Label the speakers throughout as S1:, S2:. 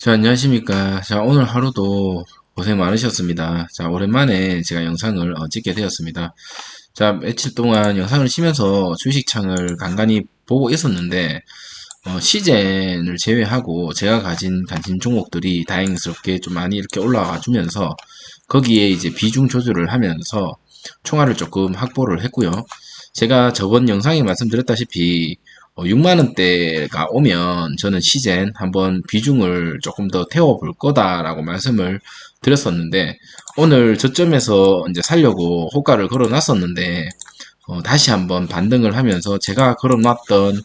S1: 자 안녕하십니까 자 오늘 하루도 고생 많으셨습니다 자 오랜만에 제가 영상을 어, 찍게 되었습니다 자 며칠 동안 영상을 쉬면서 주식창을 간간히 보고 있었는데 어, 시젠을 제외하고 제가 가진 관심 종목들이 다행스럽게 좀 많이 이렇게 올라와 주면서 거기에 이제 비중 조절을 하면서 총알을 조금 확보를 했고요 제가 저번 영상에 말씀드렸다시피 6만원대가 어, 오면 저는 시젠 한번 비중을 조금 더 태워볼 거다라고 말씀을 드렸었는데 오늘 저점에서 이제 살려고 호가를 걸어놨었는데 어, 다시 한번 반등을 하면서 제가 걸어놨던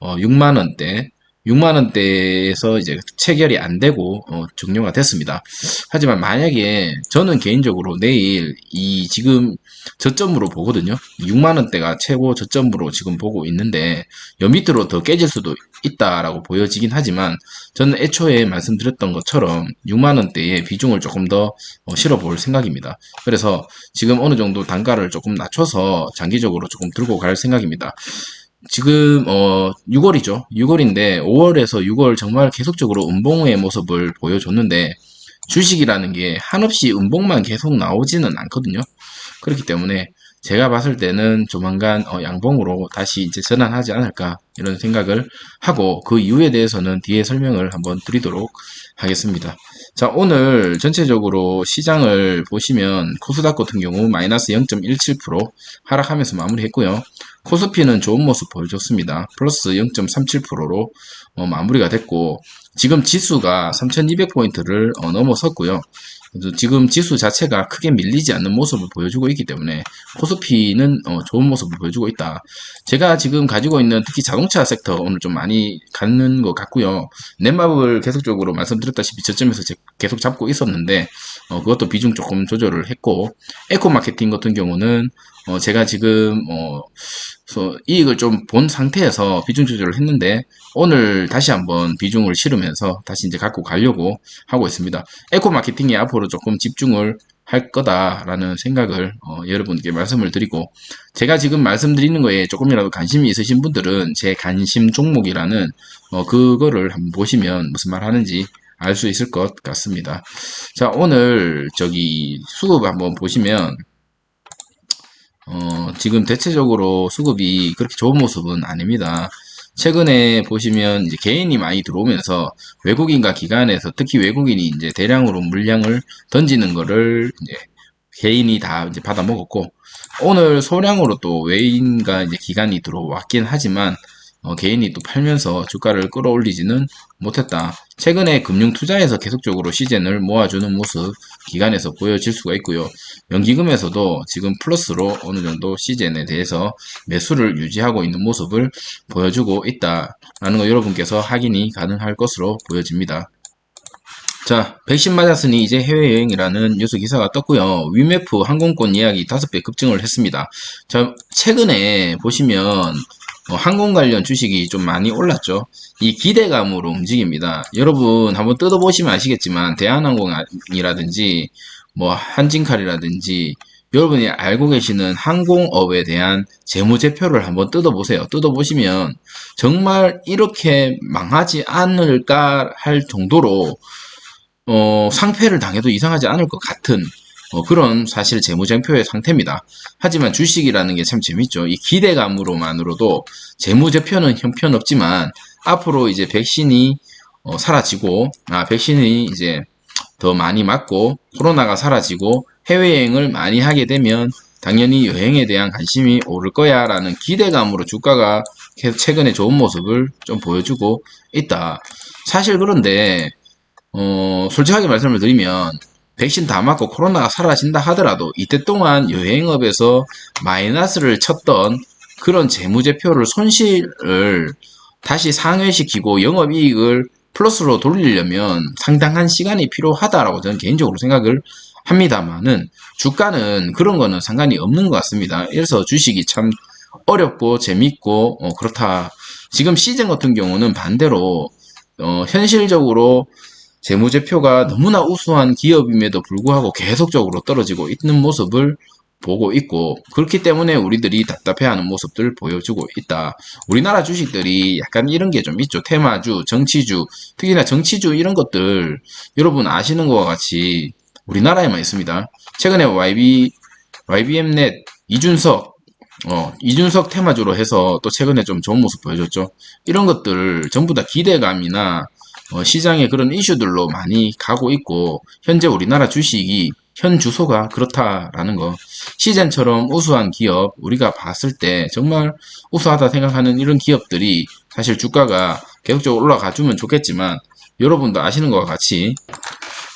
S1: 어, 6만원대 6만원대에서 이제 체결이 안 되고 어, 종료가 됐습니다. 하지만 만약에 저는 개인적으로 내일 이 지금 저점으로 보거든요. 6만원대가 최고 저점으로 지금 보고 있는데 여 밑으로 더 깨질 수도 있다라고 보여지긴 하지만 저는 애초에 말씀드렸던 것처럼 6만원대의 비중을 조금 더 어, 실어 볼 생각입니다. 그래서 지금 어느 정도 단가를 조금 낮춰서 장기적으로 조금 들고 갈 생각입니다. 지금 어 6월이죠. 6월인데 5월에서 6월 정말 계속적으로 음봉의 모습을 보여줬는데 주식이라는 게 한없이 음봉만 계속 나오지는 않거든요. 그렇기 때문에 제가 봤을 때는 조만간 어 양봉으로 다시 이제 전환하지 않을까 이런 생각을 하고 그 이유에 대해서는 뒤에 설명을 한번 드리도록 하겠습니다. 자 오늘 전체적으로 시장을 보시면 코스닥 같은 경우 마이너스 0.17% 하락하면서 마무리했고요. 코스피는 좋은 모습 보여줬습니다. 플러스 0.37%로 어, 마무리가 됐고 지금 지수가 3200포인트를 어, 넘어섰고요. 지금 지수 자체가 크게 밀리지 않는 모습을 보여주고 있기 때문에 코스피는 어, 좋은 모습을 보여주고 있다. 제가 지금 가지고 있는 특히 자동차 섹터 오늘 좀 많이 갖는것 같고요. 넷마블 계속적으로 말씀드렸다시피 저점에서 계속 잡고 있었는데 어, 그것도 비중 조금 조절을 했고 에코 마케팅 같은 경우는 어, 제가 지금 어, 이익을 좀 본 상태에서 비중 조절을 했는데 오늘 다시 한번 비중을 실으면서 다시 이제 갖고 가려고 하고 있습니다. 에코 마케팅에 앞으로 조금 집중을 할 거다라는 생각을 어, 여러분께 말씀을 드리고 제가 지금 말씀드리는 거에 조금이라도 관심이 있으신 분들은 제 관심 종목이라는 어, 그거를 한번 보시면 무슨 말 하는지 알수 있을 것 같습니다. 자, 오늘 저기 수급 한번 보시면 어, 지금 대체적으로 수급이 그렇게 좋은 모습은 아닙니다. 최근에 보시면 이제 개인이 많이 들어오면서 외국인과 기관에서 특히 외국인이 이제 대량으로 물량을 던지는 거를 이제 개인이 다 이제 받아 먹었고 오늘 소량으로 또 외인과 이제 기관이 들어왔긴 하지만 어, 개인이 또 팔면서 주가를 끌어올리지는 못했다. 최근에 금융투자에서 계속적으로 시즌을 모아주는 모습 기간에서 보여질 수가 있고요. 연기금에서도 지금 플러스로 어느 정도 시즌에 대해서 매수를 유지하고 있는 모습을 보여주고 있다라는 거 여러분께서 확인이 가능할 것으로 보여집니다. 자, 백신 맞았으니 이제 해외여행이라는 뉴스 기사가 떴고요. 위메프 항공권 예약이 5배 급증을 했습니다. 자, 최근에 보시면 뭐 항공 관련 주식이 좀 많이 올랐죠. 이 기대감으로 움직입니다. 여러분 한번 뜯어보시면 아시겠지만 대한항공이라든지 뭐 한진칼이라든지 여러분이 알고 계시는 항공업에 대한 재무제표를 한번 뜯어보세요. 뜯어보시면 정말 이렇게 망하지 않을까 할 정도로 어, 상패를 당해도 이상하지 않을 것 같은 어, 그런 사실 재무제표의 상태입니다. 하지만 주식이라는 게 참 재밌죠. 이 기대감으로만으로도 재무제표는 형편없지만 앞으로 이제 백신이 어, 사라지고 아 백신이 이제 더 많이 맞고 코로나가 사라지고 해외여행을 많이 하게 되면 당연히 여행에 대한 관심이 오를 거야 라는 기대감으로 주가가 계속 최근에 좋은 모습을 좀 보여주고 있다. 사실 그런데 어, 솔직하게 말씀을 드리면 백신 다 맞고 코로나가 사라진다 하더라도 이때 동안 여행업에서 마이너스를 쳤던 그런 재무제표를 손실을 다시 상회시키고 영업이익을 플러스로 돌리려면 상당한 시간이 필요하다라고 저는 개인적으로 생각을 합니다만은 주가는 그런 거는 상관이 없는 것 같습니다. 그래서 주식이 참 어렵고 재밌고 어 그렇다. 지금 시즌 같은 경우는 반대로 어 현실적으로 재무제표가 너무나 우수한 기업임에도 불구하고 계속적으로 떨어지고 있는 모습을 보고 있고 그렇기 때문에 우리들이 답답해하는 모습들 보여주고 있다. 우리나라 주식들이 약간 이런 게 좀 있죠. 테마주, 정치주, 특히나 정치주 이런 것들 여러분 아시는 것과 같이 우리나라에만 있습니다. 최근에 YB, YBM넷 이준석 어, 이준석 테마주로 해서 또 최근에 좀 좋은 모습 보여줬죠. 이런 것들 전부 다 기대감이나 어, 시장에 그런 이슈들로 많이 가고 있고 현재 우리나라 주식이 현 주소가 그렇다라는 거 시젠처럼 우수한 기업 우리가 봤을 때 정말 우수하다 생각하는 이런 기업들이 사실 주가가 계속적으로 올라가 주면 좋겠지만 여러분도 아시는 것과 같이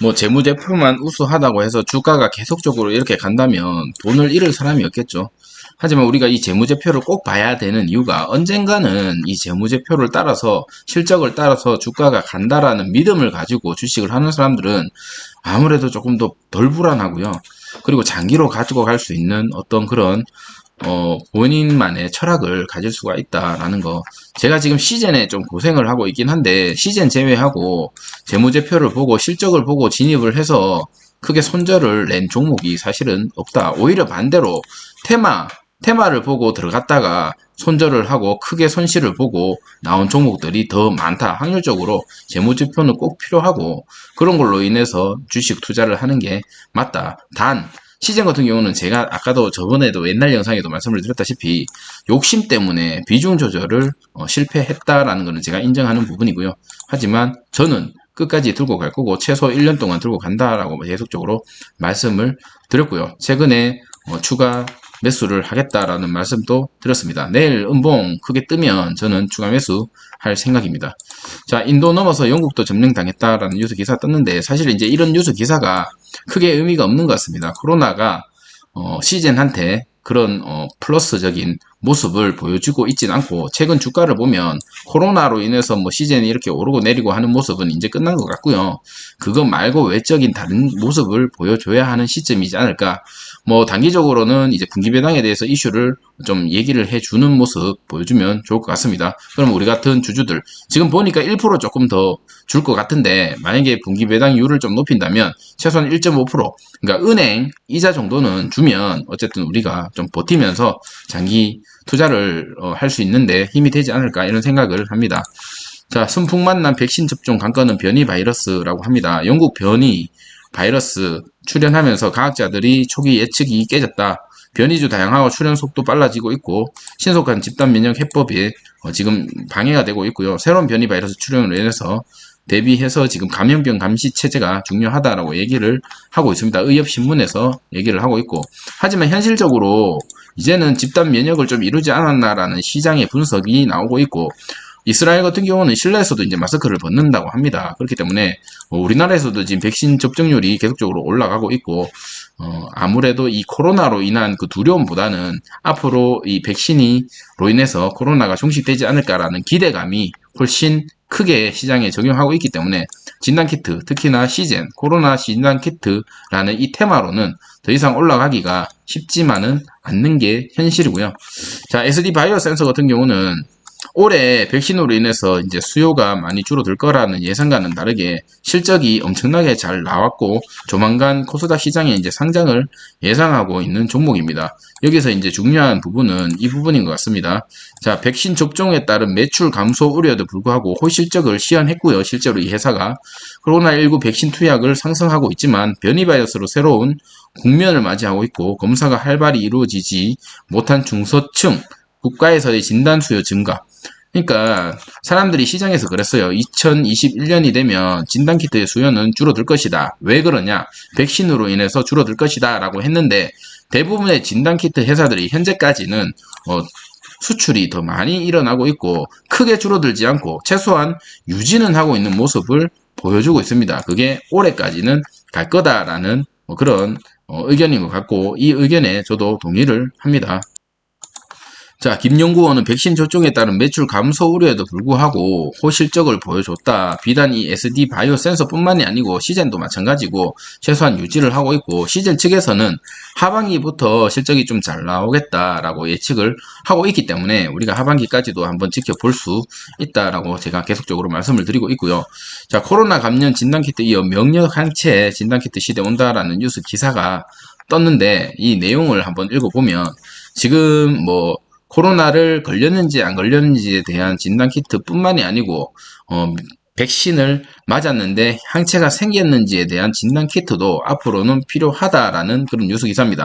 S1: 뭐 재무제표만 우수하다고 해서 주가가 계속적으로 이렇게 간다면 돈을 잃을 사람이 없겠죠 하지만 우리가 이 재무제표를 꼭 봐야 되는 이유가 언젠가는 이 재무제표를 따라서 실적을 따라서 주가가 간다라는 믿음을 가지고 주식을 하는 사람들은 아무래도 조금 더 덜 불안하고요. 그리고 장기로 가지고 갈 수 있는 어떤 그런 어, 본인만의 철학을 가질 수가 있다라는 거. 제가 지금 시즌에 좀 고생을 하고 있긴 한데, 시즌 제외하고 재무제표를 보고 실적을 보고 진입을 해서 크게 손절을 낸 종목이 사실은 없다. 오히려 반대로 테마, 테마를 보고 들어갔다가 손절을 하고 크게 손실을 보고 나온 종목들이 더 많다. 확률적으로 재무지표는 꼭 필요하고 그런 걸로 인해서 주식 투자를 하는 게 맞다. 단시장 같은 경우는 제가 아까도 저번에도 옛날 영상에도 말씀을 드렸다시피 욕심 때문에 비중 조절을 어, 실패했다라는 것은 제가 인정하는 부분이고요. 하지만 저는 끝까지 들고 갈 거고 최소 1년 동안 들고 간다라고 계속적으로 말씀을 드렸고요. 최근에 어, 추가 매수를 하겠다라는 말씀도 드렸습니다. 내일 음봉 크게 뜨면 저는 추가 매수 할 생각입니다. 자, 인도 넘어서 영국도 점령당했다라는 뉴스 기사 떴는데 사실 이제 이런 뉴스 기사가 크게 의미가 없는 것 같습니다. 코로나가 어, 시즌한테 그런 어, 플러스적인 모습을 보여주고 있진 않고 최근 주가를 보면 코로나로 인해서 뭐 시즌이 이렇게 오르고 내리고 하는 모습은 이제 끝난 것 같고요. 그거 말고 외적인 다른 모습을 보여줘야 하는 시점이지 않을까. 뭐 단기적으로는 이제 분기배당에 대해서 이슈를 좀 얘기를 해주는 모습 보여주면 좋을 것 같습니다. 그럼 우리 같은 주주들 지금 보니까 1% 조금 더 줄것 같은데 만약에 분기 배당율을좀 높인다면 최소한 1.5% 그러니까 은행 이자 정도는 주면 어쨌든 우리가 좀 버티면서 장기 투자를 어, 할수 있는데 힘이 되지 않을까 이런 생각을 합니다. 자, 순풍 만난 백신 접종 관건은 변이 바이러스라고 합니다. 영국 변이 바이러스 출현하면서 과학자들이 초기 예측이 깨졌다. 변이주 다양화와 출현 속도 빨라지고 있고 신속한 집단 면역 해법이 어, 지금 방해가 되고 있고요. 새로운 변이 바이러스 출현을로 인해서 대비해서 지금 감염병 감시 체제가 중요하다라고 얘기를 하고 있습니다. 의협신문에서 얘기를 하고 있고 하지만 현실적으로 이제는 집단 면역을 좀 이루지 않았나라는 시장의 분석이 나오고 있고 이스라엘 같은 경우는 실내에서도 이제 마스크를 벗는다고 합니다. 그렇기 때문에 뭐 우리나라에서도 지금 백신 접종률이 계속적으로 올라가고 있고 어, 아무래도 이 코로나로 인한 그 두려움보다는 앞으로 이 백신이로 인해서 코로나가 종식되지 않을까라는 기대감이 훨씬 크게 시장에 적용하고 있기 때문에 진단키트, 특히나 시젠, 코로나 진단키트라는 이 테마로는 더 이상 올라가기가 쉽지만은 않는 게 현실이고요. 자, SD 바이오 센서 같은 경우는 올해 백신으로 인해서 이제 수요가 많이 줄어들 거라는 예상과는 다르게 실적이 엄청나게 잘 나왔고 조만간 코스닥 시장에 이제 상장을 예상하고 있는 종목입니다. 여기서 이제 중요한 부분은 이 부분인 것 같습니다. 자, 백신 접종에 따른 매출 감소 우려에도 불구하고 호실적을 시연했고요. 실제로 이 회사가 코로나19 백신 투약을 상승하고 있지만 변이 바이러스로 새로운 국면을 맞이하고 있고 검사가 활발히 이루어지지 못한 중소층 국가에서의 진단 수요 증가. 그러니까 사람들이 시장에서 그랬어요. 2021년이 되면 진단키트의 수요는 줄어들 것이다. 왜 그러냐? 백신으로 인해서 줄어들 것이다. 라고 했는데 대부분의 진단키트 회사들이 현재까지는 어, 수출이 더 많이 일어나고 있고 크게 줄어들지 않고 최소한 유지는 하고 있는 모습을 보여주고 있습니다. 그게 올해까지는 갈 거다라는 어, 그런 어, 의견인 것 같고 이 의견에 저도 동의를 합니다. 자, 김연구원은 백신 접종에 따른 매출 감소 우려에도 불구하고 호실적을 보여줬다. 비단 이 SD 바이오 센서뿐만이 아니고 시젠도 마찬가지고 최소한 유지를 하고 있고 시젠 측에서는 하반기부터 실적이 좀 잘 나오겠다라고 예측을 하고 있기 때문에 우리가 하반기까지도 한번 지켜볼 수 있다라고 제가 계속적으로 말씀을 드리고 있고요. 자, 코로나 감염 진단키트 이어 명력 한채 진단키트 시대 온다라는 뉴스 기사가 떴는데 이 내용을 한번 읽어보면 지금 뭐 코로나를 걸렸는지 안 걸렸는지에 대한 진단 키트뿐만이 아니고 어, 백신을 맞았는데 항체가 생겼는지에 대한 진단 키트도 앞으로는 필요하다라는 그런 뉴스 기사입니다.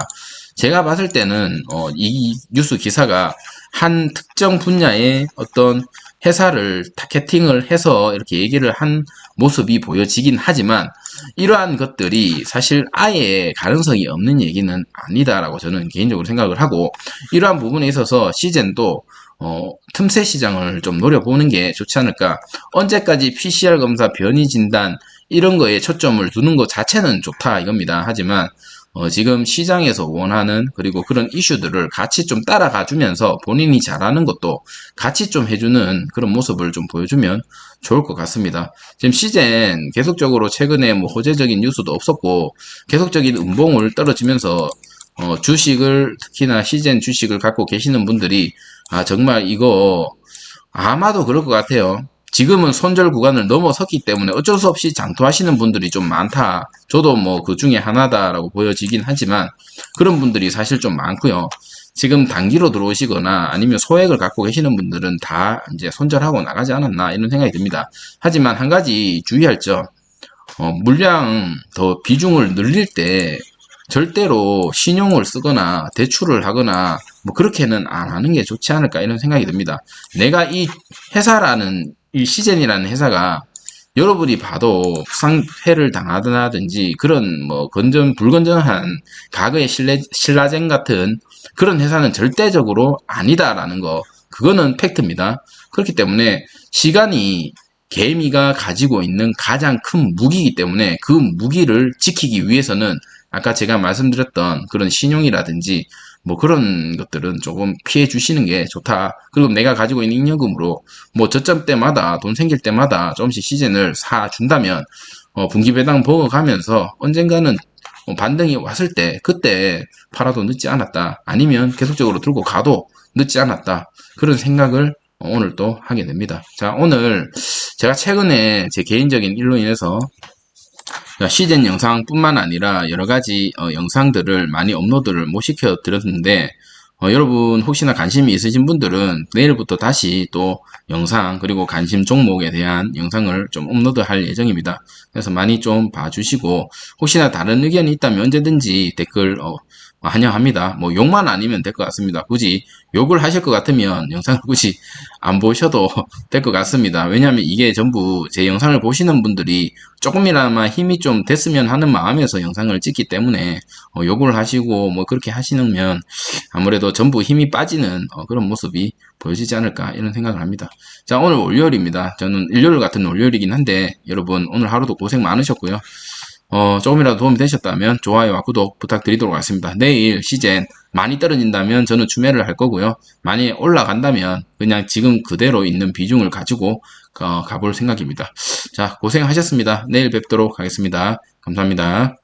S1: 제가 봤을 때는 어, 이 뉴스 기사가 한 특정 분야의 어떤 회사를 타겟팅을 해서 이렇게 얘기를 한 모습이 보여지긴 하지만 이러한 것들이 사실 아예 가능성이 없는 얘기는 아니다라고 저는 개인적으로 생각을 하고 이러한 부분에 있어서 시즌도 어, 틈새 시장을 좀 노려보는 게 좋지 않을까. 언제까지 PCR 검사 변이 진단 이런 거에 초점을 두는 것 자체는 좋다 이겁니다. 하지만 어, 지금 시장에서 원하는 그리고 그런 이슈들을 같이 좀 따라가 주면서 본인이 잘하는 것도 같이 좀 해주는 그런 모습을 좀 보여주면 좋을 것 같습니다. 지금 시젠 계속적으로 최근에 뭐 호재적인 뉴스도 없었고 계속적인 음봉을 떨어지면서 어, 주식을 특히나 시젠 주식을 갖고 계시는 분들이 아 정말 이거 아마도 그럴 것 같아요. 지금은 손절 구간을 넘어섰기 때문에 어쩔 수 없이 장투하시는 분들이 좀 많다. 저도 뭐 그 중에 하나다라고 보여지긴 하지만 그런 분들이 사실 좀 많고요. 지금 단기로 들어오시거나 아니면 소액을 갖고 계시는 분들은 다 이제 손절하고 나가지 않았나 이런 생각이 듭니다. 하지만 한 가지 주의할 점, 어, 물량 더 비중을 늘릴 때 절대로 신용을 쓰거나 대출을 하거나 뭐 그렇게는 안 하는 게 좋지 않을까 이런 생각이 듭니다. 내가 이 회사라는 이 시젠이라는 회사가 여러분이 봐도 부상회를 당하든지 그런 뭐 건전 불건전한 과거의 신뢰, 신라젠 같은 그런 회사는 절대적으로 아니다라는 거 그거는 팩트입니다. 그렇기 때문에 시간이 개미가 가지고 있는 가장 큰 무기이기 때문에 그 무기를 지키기 위해서는 아까 제가 말씀드렸던 그런 신용이라든지 뭐 그런 것들은 조금 피해 주시는 게 좋다. 그리고 내가 가지고 있는 잉여금으로 뭐 저점 때마다 돈 생길 때마다 조금씩 시즌을 사 준다면 어 분기 배당 먹어가면서 언젠가는 뭐 반등이 왔을 때 그때 팔아도 늦지 않았다. 아니면 계속적으로 들고 가도 늦지 않았다. 그런 생각을 오늘 또 하게 됩니다. 자, 오늘 제가 최근에 제 개인적인 일로 인해서 그러니까 시즌 영상뿐만 아니라 여러 가지 어, 영상들을 많이 업로드를 못 시켜 드렸는데 어, 여러분 혹시나 관심이 있으신 분들은 내일부터 다시 또 영상 그리고 관심 종목에 대한 영상을 좀 업로드 할 예정입니다. 그래서 많이 좀 봐주시고 혹시나 다른 의견이 있다면 언제든지 댓글 어, 환영합니다. 뭐 욕만 아니면 될 것 같습니다. 굳이 욕을 하실 것 같으면 영상을 굳이 안 보셔도 될 것 같습니다. 왜냐하면 이게 전부 제 영상을 보시는 분들이 조금이나마 힘이 좀 됐으면 하는 마음에서 영상을 찍기 때문에 어, 욕을 하시고 뭐 그렇게 하시면 아무래도 전부 힘이 빠지는 어, 그런 모습이 보여지지 않을까 이런 생각을 합니다. 자 오늘 월요일입니다. 저는 일요일 같은 월요일이긴 한데 여러분 오늘 하루도 고생 많으셨고요. 어, 조금이라도 도움이 되셨다면 좋아요와 구독 부탁드리도록 하겠습니다. 내일 시젠 많이 떨어진다면 저는 추매를 할 거고요. 많이 올라간다면 그냥 지금 그대로 있는 비중을 가지고 어, 가볼 생각입니다. 자 고생하셨습니다. 내일 뵙도록 하겠습니다. 감사합니다.